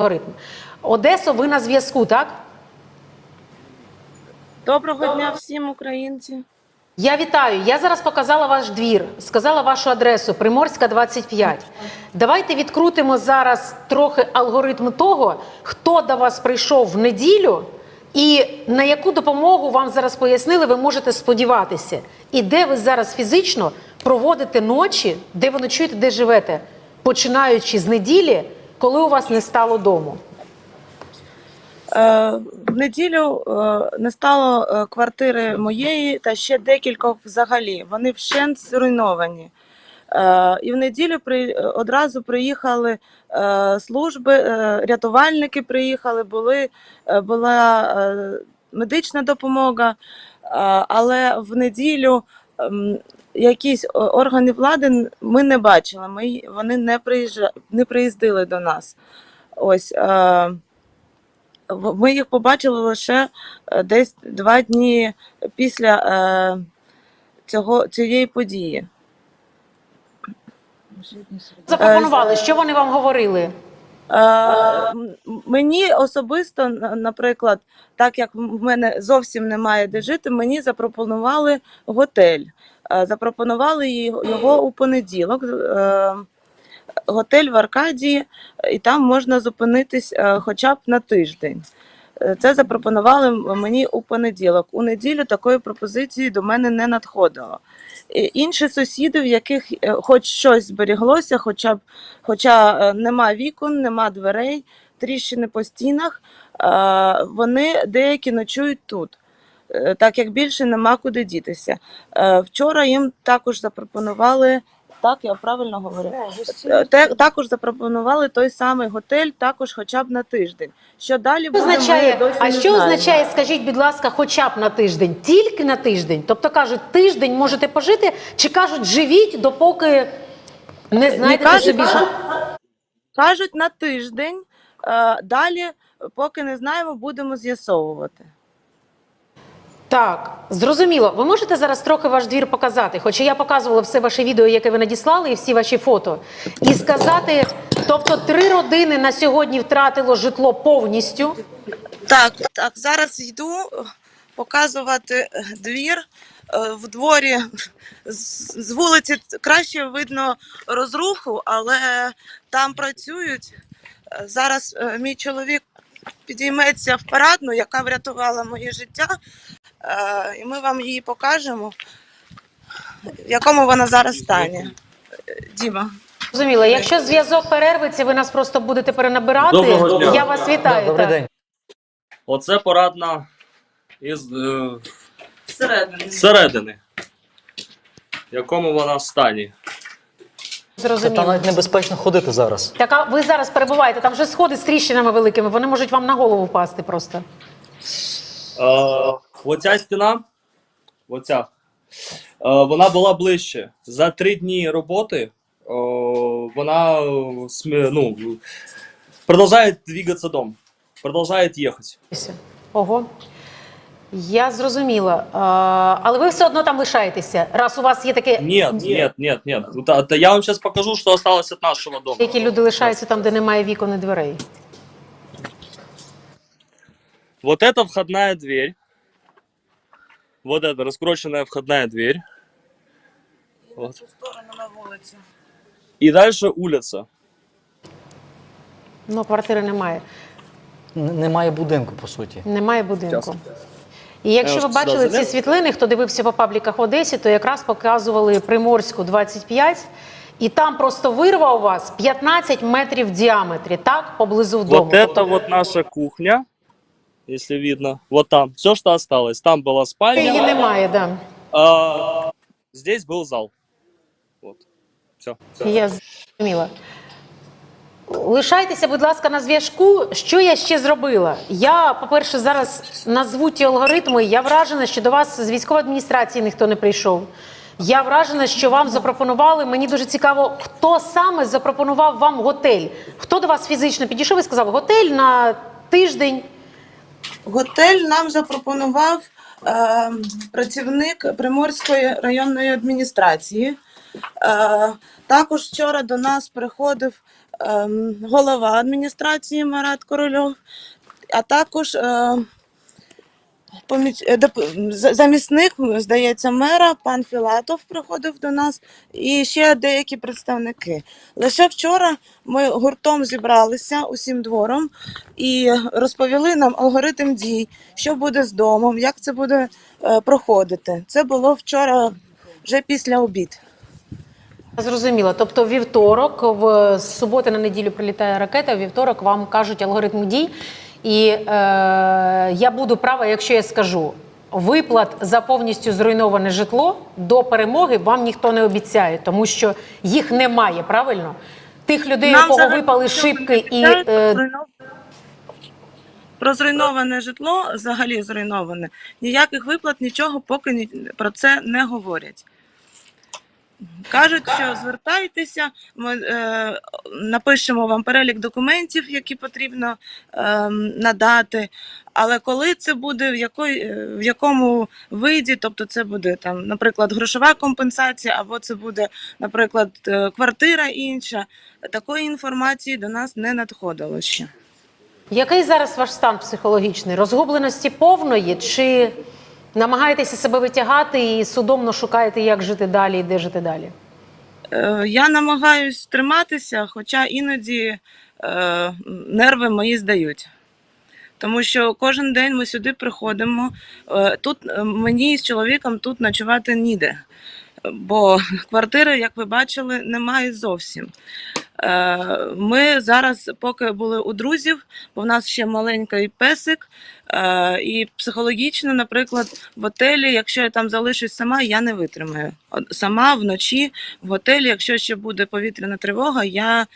алгоритм. Одесо, ви на зв'язку, так? Доброго дня всім українці. Я вітаю. Я зараз показала ваш двір, сказала вашу адресу Приморська 25. Давайте відкрутимо зараз трохи алгоритм того, хто до вас прийшов в неділю, і на яку допомогу вам зараз пояснили, ви можете сподіватися. І де ви зараз фізично проводите ночі, де ви ночуєте, де живете, починаючи з неділі, коли у вас не стало дому. Е, в неділю е, не стало е, квартири моєї та ще декількох взагалі. Вони вщент зруйновані. І в неділю одразу приїхали служби, рятувальники приїхали, були, була медична допомога, але в неділю якісь органи влади ми не бачили. Ми, вони не, приїжджа, не приїздили до нас. Ось. Е, ми їх побачили лише е, десь два дні після е, цього, цієї події. Запропонували, що вони вам говорили? Мені особисто, наприклад, так як в мене зовсім немає де жити, мені запропонували готель. Запропонували його у понеділок. е, Готель в Аркадії, і там можна зупинитись е, хоча б на тиждень. Е, Це запропонували мені у понеділок. У неділю такої пропозиції до мене не надходило. Інші сусіди, в яких е, хоч щось зберіглося, хоча б хоча е, нема вікон, нема дверей, тріщини по стінах, вони деякі ночують тут, так як більше нема куди дітися. Вчора їм також запропонували. Так, я правильно говорю. Е, також запропонували той самий готель, також хоча б на тиждень. Що далі буде, ми означає, досі а що знаємо. означає, скажіть, будь ласка, хоча б на тиждень? Тільки на тиждень? Тобто кажуть, тиждень можете пожити, чи кажуть, живіть, допоки не знайдете кажуть, собі жи- Кажуть на тиждень. е, Далі, поки не знаємо, будемо з'ясовувати. Так, зрозуміло. Ви можете зараз трохи ваш двір показати, хоча я показувала все ваше відео, яке ви надіслали, і всі ваші фото, і сказати, тобто три родини на сьогодні втратило житло повністю. Так, так, зараз йду е, показувати е, двір. Е, В дворі з вулиці краще видно розруху, але там працюють. Зараз мій чоловік підійметься в парадну, яка врятувала моє життя, е, і ми вам її покажемо, в якому вона зараз стані. Е, Діма. Зрозуміло, якщо зв'язок перерветься, ви нас просто будете перенабирати. Доброго дня. Я вас вітаю. Добрий так. день. Оце порадна із е, Всередині. середини. В якому вона стані. Та Зрозуміло. там навіть небезпечно ходити зараз. Так, а ви зараз перебуваєте, там вже сходи з тріщинами великими, вони можуть вам на голову впасти просто. Е, оця стіна, оця, е, вона була ближче. За три дні роботи е, вона е, смі- ну, продовжує двигатися дом. Продовжує їхати. Ого. Я зрозуміла. А, але ви все одно там лишаєтеся, раз у вас є таке. Нет, нет, нет, нет. Та- та я вам сейчас покажу, что осталось от нашего дома. Які люди лишаються там, де немає вікон і дверей. Вот это входная дверь. Вот это раскрученная входная дверь. Вот. И дальше улица. Ну, квартири немає. Н- Немає будинку, по суті. Немає будинку. І якщо Я ви ось сюди бачили ці залез. світлини, хто дивився по пабліках в Одесі, то якраз показували Приморську 25, і там просто вирва у вас 15 метрів в діаметрі, так, поблизу вдома. Вот это вот наша кухня, если видно. Вот там. Все, что осталось. Там была Її спальня. немає, да. а здесь был зал. Вот. Все. Я зрозуміла. Лишайтеся, будь ласка, на зв'язку. Що я ще зробила? Я, по-перше, зараз назву ті алгоритми. Я вражена, що до вас з військової адміністрації ніхто не прийшов. Я вражена, що вам запропонували. Мені дуже цікаво, хто саме запропонував вам готель. Хто до вас фізично підійшов і сказав, готель на тиждень. Готель нам запропонував е, працівник Приморської районної адміністрації. Е, також вчора до нас приходив голова адміністрації Марат Корольов, а також е, е, замісник, здається, мера, пан Філатов приходив до нас, і ще деякі представники. Лише вчора ми гуртом зібралися усім двором і розповіли нам алгоритм дій, що буде з домом, як це буде е, проходити. Це було вчора вже після обід. Зрозуміло. Тобто, вівторок, в з суботи на неділю прилітає ракета. Вівторок вам кажуть алгоритм дій. І е, я буду права, якщо я скажу. Виплат за повністю зруйноване житло до перемоги вам ніхто не обіцяє, тому що їх немає, правильно? Тих людей, у кого випали шибки і е, Про зруйноване житло, взагалі зруйноване, ніяких виплат, нічого поки ні, про це не говорять. Кажуть, що звертайтеся, ми е, напишемо вам перелік документів, які потрібно е, надати. Але коли це буде, в, якої, е, в якому виді, тобто це буде там, наприклад, грошова компенсація, або це буде, наприклад, е, квартира інша, такої інформації до нас не надходило ще. який зараз ваш стан психологічний? Розгубленості повної чи намагаєтеся себе витягати і судомно шукаєте, як жити далі і де жити далі? Е, Я намагаюсь триматися, хоча іноді е, нерви мої здають. Тому що кожен день ми сюди приходимо. е, Тут е, мені з чоловіком тут ночувати ніде. Бо квартири, як ви бачили, немає зовсім. Е, Ми зараз, поки були у друзів, бо в нас ще маленький песик, е, і психологічно, наприклад, в готелі, якщо я там залишусь сама, я не витримаю. Сама вночі в готелі, якщо ще буде повітряна тривога, я е,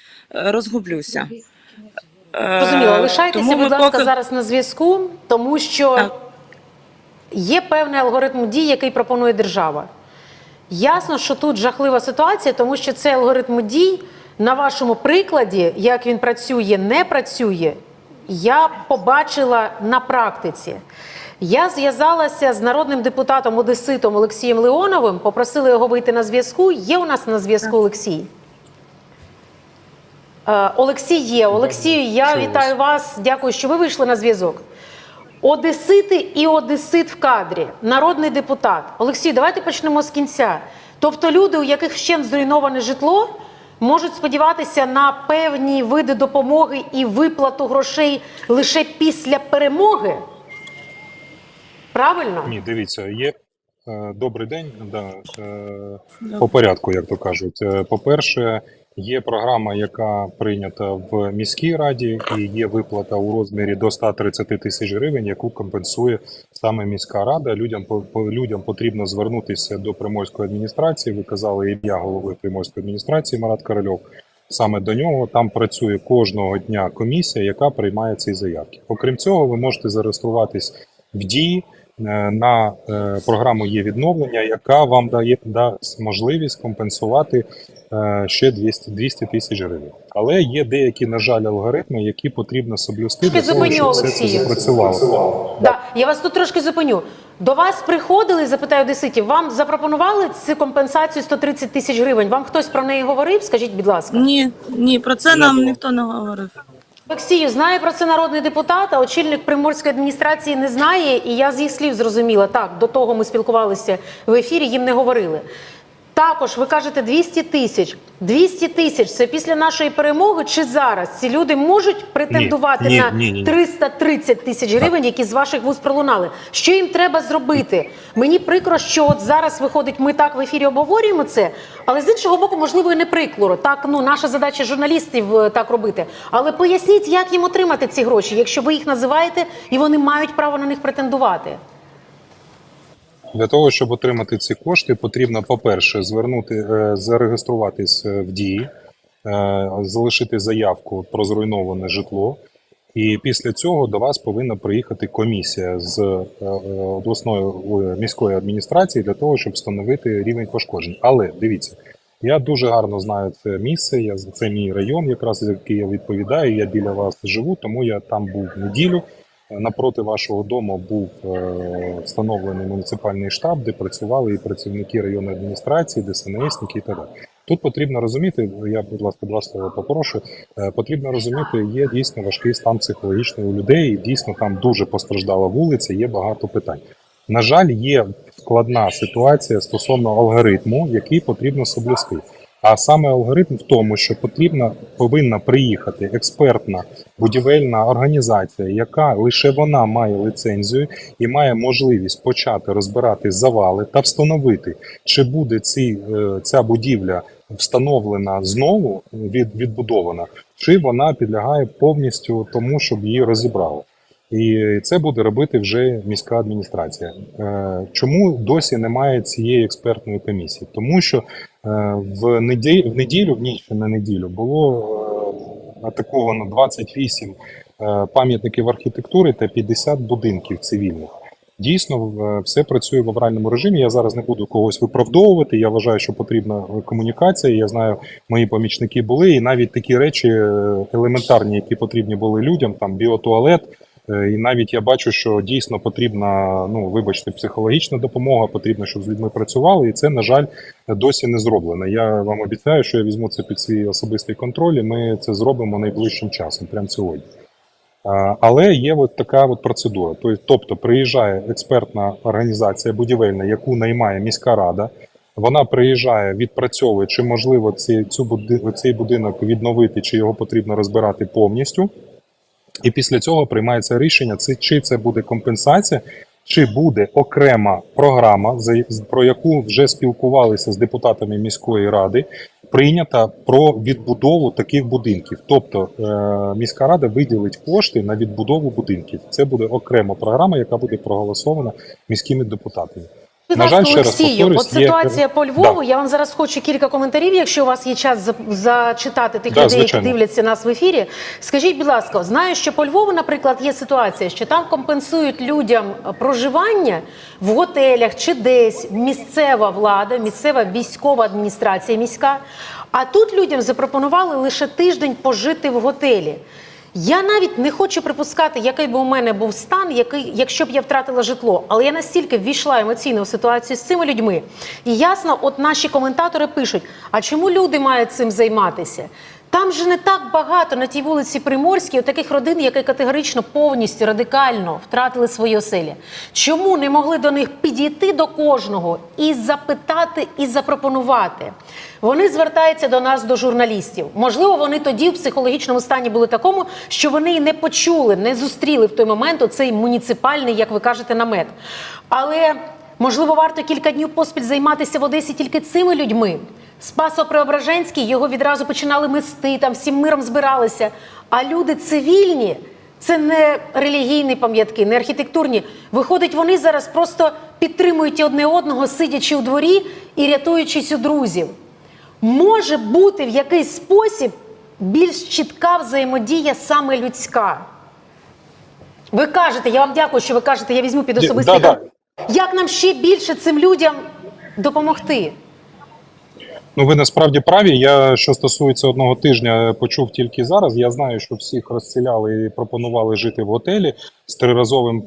розгублюся. Розуміло, лишайтеся, тому будь ласка, поки- зараз на зв'язку, тому що Так. є певний алгоритм дій, який пропонує держава. Ясно, що тут жахлива ситуація, тому що цей алгоритм дій на вашому прикладі, як він працює, не працює, я побачила на практиці. Я зв'язалася з народним депутатом Одеситом Олексієм Леоновим, попросила його вийти на зв'язку. Є у нас на зв'язку Олексій? Е, Олексій є. Олексію, я вітаю вас. Дякую, що ви вийшли на зв'язок. Одесити і Одесит в кадрі, народний депутат. Олексій, давайте почнемо з кінця. Тобто люди, у яких вщент зруйноване житло, можуть сподіватися на певні види допомоги і виплату грошей лише після перемоги. Правильно? Ні, дивіться, є е, добрий день. Да, е, по порядку, як то кажуть. Е, По-перше, є програма, яка прийнята в міській раді, і є виплата у розмірі до 130 тисяч гривень, яку компенсує саме міська рада. Людям по- людям потрібно звернутися до приморської адміністрації. Ви казали ім'я голови приморської адміністрації Марат Корольов. Саме до нього там працює кожного дня комісія, яка приймає ці заявки. Окрім цього, ви можете зареєструватись в дії. Е, На е, програму є відновлення, яка вам дає дасть можливість компенсувати е, ще 200 200 тисяч гривень. Але є деякі, на жаль, алгоритми, які потрібно соблюсти для того, щоб все це запрацювало. Да. Я вас тут трошки зупиню. До вас приходили, запитаю одеситів, вам запропонували цю компенсацію 130 тисяч гривень. Вам хтось про неї говорив? Скажіть, будь ласка. Ні, ні, про це Не нам було. ніхто не говорив. Олексію, знає про це народний депутат, а очільник приморської адміністрації не знає, і я з їх слів зрозуміла. Так, до того ми спілкувалися в ефірі, їм не говорили. Також ви кажете 200 тисяч. 200 тисяч це після нашої перемоги чи зараз? Ці люди можуть претендувати ні, на ні, ні. 330 тисяч гривень, які з ваших вуст пролунали. Що їм треба зробити? Мені прикро, що от зараз виходить, ми так в ефірі обговорюємо це, але з іншого боку, можливо, і не прикро. Так, ну наша задача журналістів е, так робити. Але поясніть, як їм отримати ці гроші, якщо ви їх називаєте і вони мають право на них претендувати. Для того, щоб отримати ці кошти, потрібно, по-перше, звернути, е, зареєструватись е, в дії, е, залишити заявку про зруйноване житло. І після цього до вас повинна приїхати комісія з обласної міської адміністрації для того, щоб встановити рівень пошкоджень. Але дивіться, я дуже гарно знаю це місце. Я це мій район, якраз який я відповідаю. Я біля вас живу, тому я там був неділю. Напроти вашого дому був е, встановлений муніципальний штаб, де працювали і працівники районної адміністрації, ДСНСники і так далі. Тут потрібно розуміти, я, будь ласка, два слова попрошу. Е, Потрібно розуміти, є дійсно важкий стан психологічний у людей. і Дійсно, там дуже постраждала вулиця, є багато питань. На жаль, є складна ситуація стосовно алгоритму, який потрібно соблюсти. А саме алгоритм в тому, що потрібна повинна приїхати експертна будівельна організація, яка лише вона має лицензію і має можливість почати розбирати завали та встановити, чи буде ці, е, ця будівля встановлена знову від, відбудована, чи вона підлягає повністю тому, щоб її розібрали. І це буде робити вже міська адміністрація. Е, Чому досі немає цієї експертної комісії? Тому що в неділю, в неділю, в ніч на неділю, було е, атаковано 28 е, пам'ятників архітектури та 50 будинків цивільних. Дійсно, все працює в авральному режимі. Я зараз не буду когось виправдовувати. Я вважаю, що потрібна комунікація. Я знаю, мої помічники були, і навіть такі речі е, елементарні, які потрібні були людям, там біотуалет. Е, І навіть я бачу, що дійсно потрібна, ну вибачте, психологічна допомога, потрібно, щоб з людьми працювали, і це, на жаль, досі не зроблено. Я вам обіцяю, що я візьму це під свій особистий контроль, і ми це зробимо найближчим часом, прямо сьогодні. Але є от така от процедура. Тобто- приїжджає експертна організація будівельна, яку наймає міська рада. Вона приїжджає, відпрацьовує, чи можливо ці, цю цей будинок відновити, чи його потрібно розбирати повністю. І після цього приймається рішення, це, чи це буде компенсація, чи буде окрема програма, про яку вже спілкувалися з депутатами міської ради, прийнята про відбудову таких будинків. Тобто е, міська рада виділить кошти на відбудову будинків. Це буде окрема програма, яка буде проголосована міськими депутатами. Будь На жаль, ще раз повторюсь, от є- ситуація по Львову. Я вам зараз хочу кілька коментарів, якщо у вас є час за- зачитати тих Да, людей, звичайно. які дивляться нас в ефірі. Скажіть, будь ласка, знаю, що по Львову, наприклад, є ситуація, що там компенсують людям проживання в готелях чи десь місцева влада, місцева військова адміністрація міська. А тут людям запропонували лише тиждень пожити в готелі. Я навіть не хочу припускати, який би у мене був стан, який, якщо б я втратила житло. Але я настільки ввійшла емоційно в ситуацію з цими людьми. І ясно, от наші коментатори пишуть: а чому люди мають цим займатися? Там же не так багато на тій вулиці Приморській таких родин, які категорично повністю радикально втратили свої оселі. Чому не могли до них підійти до кожного і запитати, і запропонувати? Вони звертаються до нас, до журналістів. Можливо, вони тоді в психологічному стані були такому, що вони і не почули, не зустріли в той момент оцей муніципальний, як ви кажете, намет. Але можливо, варто кілька днів поспіль займатися в Одесі тільки цими людьми. Спасо-Преображенський його відразу починали мести, там всім миром збиралися. А люди цивільні це не релігійні пам'ятки, не архітектурні. Виходить, вони зараз просто підтримують одне одного, сидячи у дворі і рятуючись у друзів. Може бути в якийсь спосіб більш чітка взаємодія саме людська. Ви кажете, я вам дякую, що ви кажете, я візьму під особистий да, да. Як нам ще більше цим людям допомогти? Ну, ви насправді праві. Я що стосується одного тижня, почув тільки зараз. Я знаю, що всіх розселяли і пропонували жити в готелі з триразовим е,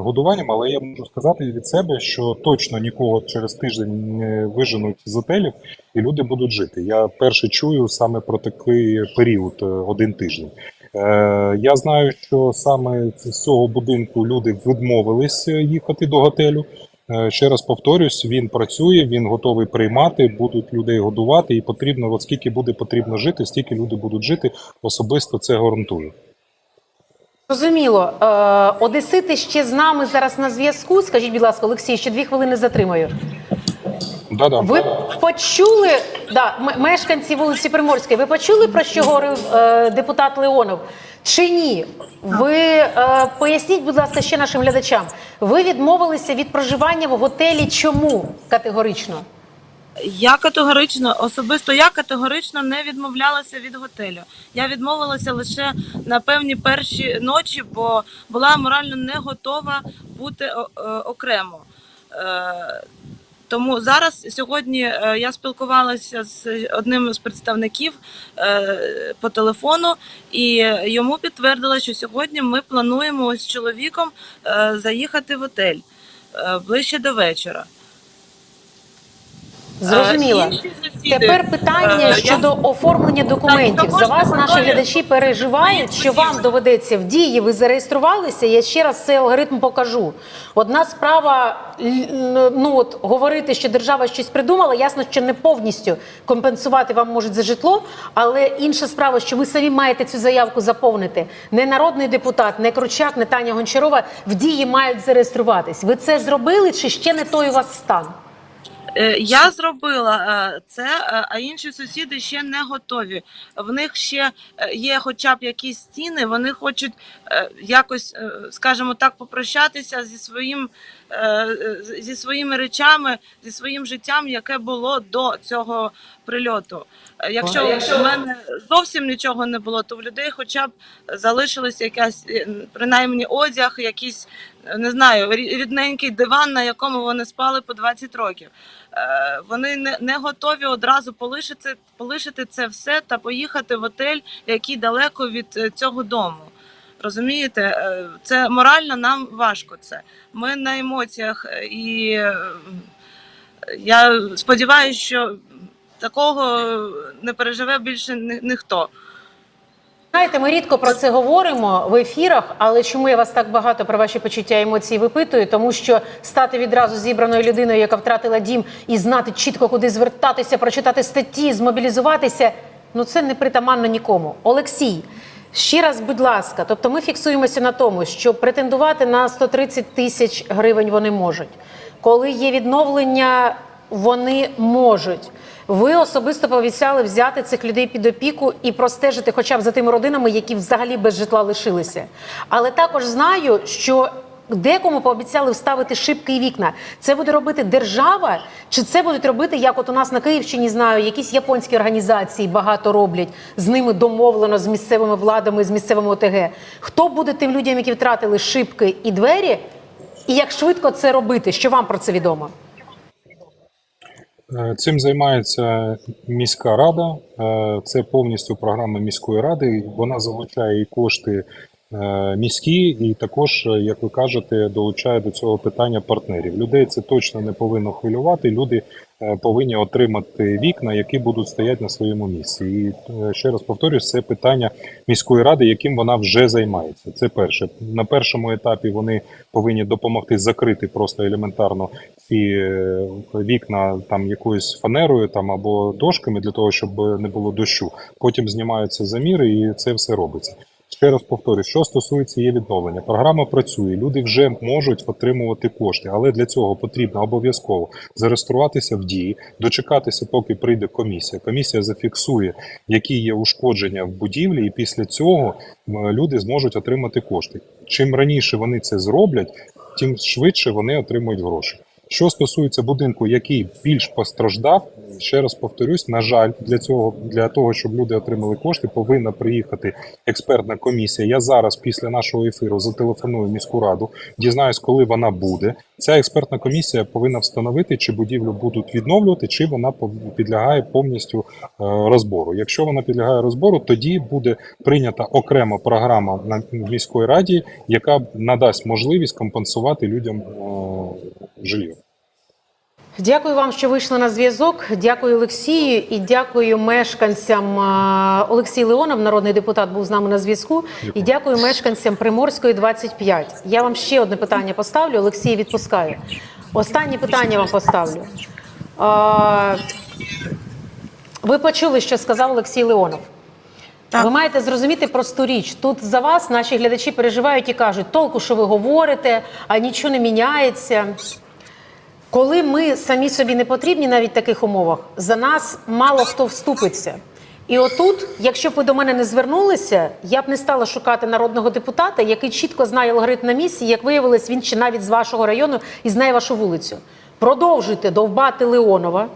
годуванням, але я можу сказати від себе, що точно нікого через тиждень не виженуть з готелів, і люди будуть жити. Я перше чую саме про такий період е, один тиждень. Е, я знаю, що саме з цього будинку люди відмовились їхати до готелю. Е, Ще раз повторюсь, він працює, він готовий приймати, будуть людей годувати, і потрібно, от скільки буде потрібно жити, стільки люди будуть жити. Особисто це гарантую. Зрозуміло. Е, Одесити ще з нами зараз на зв'язку. Скажіть, будь ласка, Олексій, ще дві хвилини затримаю. Да-да. Ви почули, да, м- мешканці вулиці Приморської, ви почули про що говорив е, депутат Леонов? Чи ні? Ви е, поясніть, будь ласка, ще нашим глядачам. Ви відмовилися від проживання в готелі. Чому категорично? Я категорично, особисто я категорично не відмовлялася від готелю. Я відмовилася лише на певні перші ночі, бо була морально не готова бути о- е, окремо. Е, Тому зараз сьогодні е, я спілкувалася з одним з представників е, по телефону, і йому підтвердили, що сьогодні ми плануємо з чоловіком е, заїхати в готель е, ближче до вечора. Зрозуміла. Е, інші сусіди, Тепер питання е, я- щодо оформлення документів. За вас наші глядачі переживають, що вам доведеться в дії. Ви зареєструвалися. Я ще раз цей алгоритм покажу. Одна справа ну от говорити, що держава щось придумала. Ясно, що не повністю компенсувати вам можуть за житло, але інша справа, що ви самі маєте цю заявку заповнити. Не народний депутат, не Кручак, не Таня Гончарова в дії мають зареєструватись. Ви це зробили, чи ще не той у вас стан? Е, Я зробила е, це, е, а інші сусіди ще не готові. В них ще є хоча б якісь стіни. Вони хочуть якось, скажімо так, попрощатися зі своїм зі своїми речами, зі своїм життям, яке було до цього прильоту. Якщо в мене зовсім нічого не було, то в людей хоча б залишилась якась принаймні одяг, якийсь не знаю, рі- рідненький диван, на якому вони спали по 20 років. Е, Вони не, не готові одразу полишити, полишити це все та поїхати в отель, який далеко від е, цього дому. Розумієте, Е, це морально нам важко. Це ми на емоціях, і я сподіваюся, що такого не переживе більше ні- ніхто. Знаєте, ми рідко про це говоримо в ефірах, але чому я вас так багато про ваші почуття і емоції випитую? Тому що стати відразу зібраною людиною, яка втратила дім, і знати чітко, куди звертатися, прочитати статті, змобілізуватися ну це не притаманно нікому. Олексій, ще раз, будь ласка, тобто ми фіксуємося на тому, що претендувати на 130 тисяч гривень вони можуть. Коли є відновлення, вони можуть. Ви особисто пообіцяли взяти цих людей під опіку і простежити хоча б за тими родинами, які взагалі без житла лишилися. Але також знаю, що декому пообіцяли вставити шибки і вікна. Це буде робити держава, чи це будуть робити, як от у нас на Київщині знаю, якісь японські організації багато роблять, з ними домовлено з місцевими владами, з місцевими ОТГ. Хто буде тим людям, які втратили шибки і двері, і як швидко це робити? Що вам про це відомо? Е, Цим займається міська рада. Е, Це повністю програма міської ради. Вона залучає і кошти міські, і також, е, як ви кажете, долучає до цього питання партнерів. Людей це точно не повинно хвилювати. Люди е, повинні отримати вікна, які будуть стояти на своєму місці. І е, ще раз повторюсь, це питання міської ради, яким вона вже займається. Це перше. На першому етапі вони повинні допомогти закрити просто елементарно ці е, вікна там якоюсь фанерою там або дошками для того, щоб не було дощу. Потім знімаються заміри, і це все робиться. Ще раз повторюю, що стосується її відновлення, програма працює, люди вже можуть отримувати кошти, але для цього потрібно обов'язково зареєструватися в дії, дочекатися, поки прийде комісія. Комісія зафіксує, які є ушкодження в будівлі, і після цього люди зможуть отримати кошти. Чим раніше вони це зроблять, тим швидше вони отримують гроші. Що стосується будинку, який більш постраждав, ще раз повторюсь, на жаль, для цього для того, щоб люди отримали кошти, повинна приїхати експертна комісія. Я зараз після нашого ефіру зателефоную міську раду, дізнаюсь, коли вона буде. Ця експертна комісія повинна встановити, чи будівлю будуть відновлювати, чи вона підлягає повністю е, розбору. Якщо вона підлягає розбору, тоді буде прийнята окрема програма на міської раді, яка надасть можливість компенсувати людям е, жилье. Дякую вам, що вийшли на зв'язок. Дякую Олексію і дякую мешканцям. Олексій Леонов, народний депутат, був з нами на зв'язку. І дякую мешканцям Приморської 25. Я вам ще одне питання поставлю. Олексій відпускає. Останнє питання вам поставлю. Ви почули, що сказав Олексій Леонов. Так. Ви маєте зрозуміти просту річ. Тут за вас наші глядачі переживають і кажуть, толку, що ви говорите, а нічого не міняється. Коли ми самі собі не потрібні навіть в таких умовах, за нас мало хто вступиться. І отут, якщо б ви до мене не звернулися, я б не стала шукати народного депутата, який чітко знає алгоритм на місці. Як виявилось, він чи навіть з вашого району і знає вашу вулицю. Продовжуйте довбати Леонова.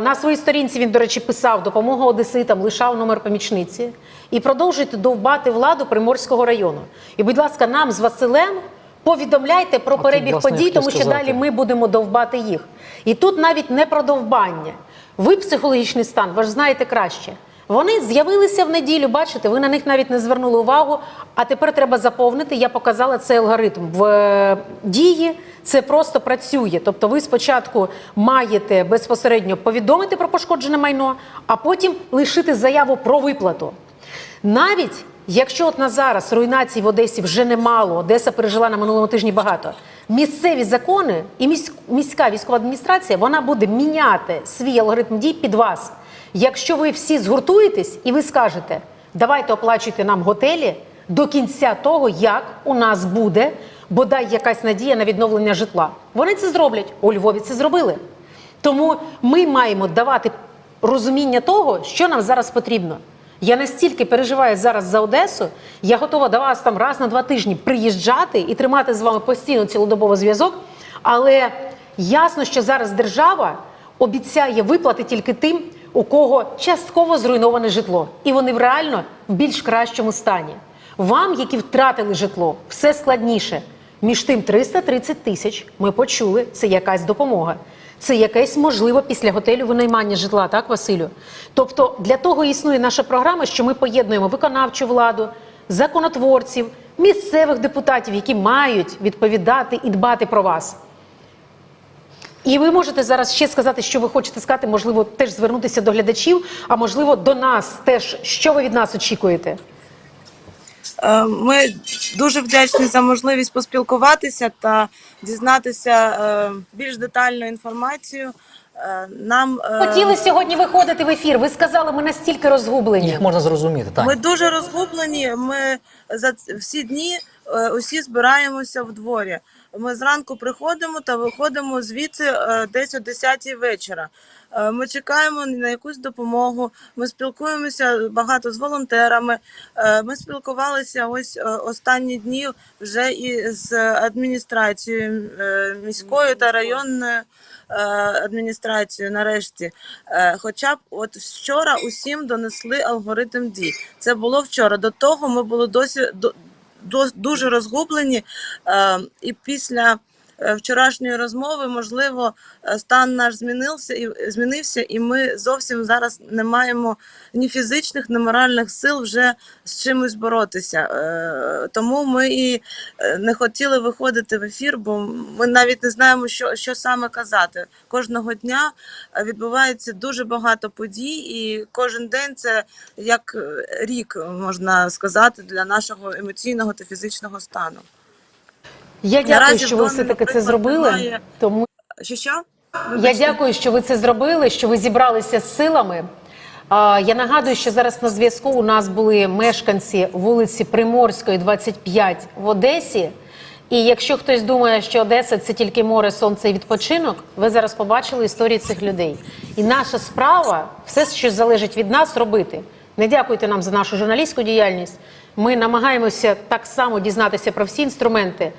На своїй сторінці він, до речі, писав допомога одеситам, лишав номер помічниці. І продовжуйте довбати владу Приморського району. І, будь ласка, нам з Василем повідомляйте про перебіг власне, подій, тому що сказати. далі ми будемо довбати їх. І тут навіть не про довбання. Ви психологічний стан, ви ж знаєте краще. Вони з'явилися в неділю, бачите, ви на них навіть не звернули увагу. А тепер треба заповнити. Я показала цей алгоритм в е, дії. Це просто працює. Тобто, ви спочатку маєте безпосередньо повідомити про пошкоджене майно, а потім лишити заяву про виплату. Навіть якщо от на зараз руйнацій в Одесі вже немало, Одеса пережила на минулому тижні багато. Місцеві закони і міська військова адміністрація вона буде міняти свій алгоритм дій під вас. Якщо ви всі згуртуєтесь і ви скажете, давайте оплачуйте нам готелі до кінця того, як у нас буде бодай якась надія на відновлення житла. Вони це зроблять. У Львові це зробили. Тому ми маємо давати розуміння того, що нам зараз потрібно. Я настільки переживаю зараз за Одесу, я готова до вас там раз на два тижні приїжджати і тримати з вами постійно цілодобовий зв'язок. Але ясно, що зараз держава обіцяє виплати тільки тим, у кого частково зруйноване житло, і вони в реально в більш кращому стані. Вам, які втратили житло, все складніше. Між тим 330 тисяч ми почули, це якась допомога. Це якесь можливо після готелю винаймання житла, так, Василю? Тобто для того існує наша програма, що ми поєднуємо виконавчу владу, законотворців, місцевих депутатів, які мають відповідати і дбати про вас. І ви можете зараз ще сказати, що ви хочете сказати, можливо, теж звернутися до глядачів, а можливо, до нас теж, що ви від нас очікуєте. Е, Ми дуже вдячні за можливість поспілкуватися та дізнатися е, більш детальну інформацію. Е, Нам Хотіли сьогодні виходити в ефір. Ви сказали, ми настільки розгублені. Їх можна зрозуміти. Так. Ми дуже розгублені. Ми за всі дні усі збираємося в дворі. Ми зранку приходимо та виходимо звідси е, десь о 10 вечора. Е, Ми чекаємо на якусь допомогу. Ми спілкуємося багато з волонтерами. Е, Ми спілкувалися ось останні дні вже і з адміністрацією міською та районною адміністрацією. Нарешті, хоча б от вчора усім донесли алгоритм дій. Це було вчора. До того ми були досі до, до- дуже розгублені. Е, і після вчорашньої розмови, можливо, е, стан наш змінився і змінився, і ми зовсім зараз не маємо ні фізичних, ні моральних сил вже з чимось боротися. Е, Тому ми і е, не хотіли виходити в ефір, бо ми навіть не знаємо, що, що саме казати. Кожного дня е, відбувається дуже багато подій, і кожен день це як е, рік, можна сказати, для нашого емоційного та фізичного стану. Я дякую, Наразі що ви все таки це зробили. немає- Тому Що що? я дякую, що ви це зробили, що ви зібралися з силами. А, Я нагадую, що зараз на зв'язку у нас були мешканці вулиці Приморської, 25 в Одесі. І якщо хтось думає, що Одеса це тільки море, сонце і відпочинок, ви зараз побачили історії цих людей. І наша справа, все, що залежить від нас, робити. Не дякуйте нам за нашу журналістську діяльність. Ми намагаємося так само дізнатися про всі інструменти,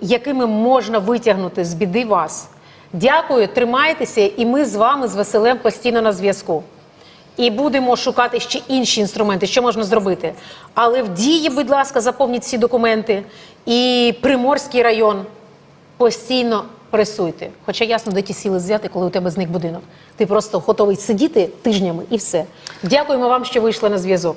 якими можна витягнути з біди вас. Дякую, тримайтеся, і ми з вами з Василем постійно на зв'язку. І будемо шукати ще інші інструменти, що можна зробити. Але в дії, будь ласка, заповніть всі документи. І Приморський район постійно пресуйте. Хоча ясно, де ті сіли взяти, коли у тебе зник будинок. Ти просто готовий сидіти тижнями і все. Дякуємо вам, що вийшли на зв'язок.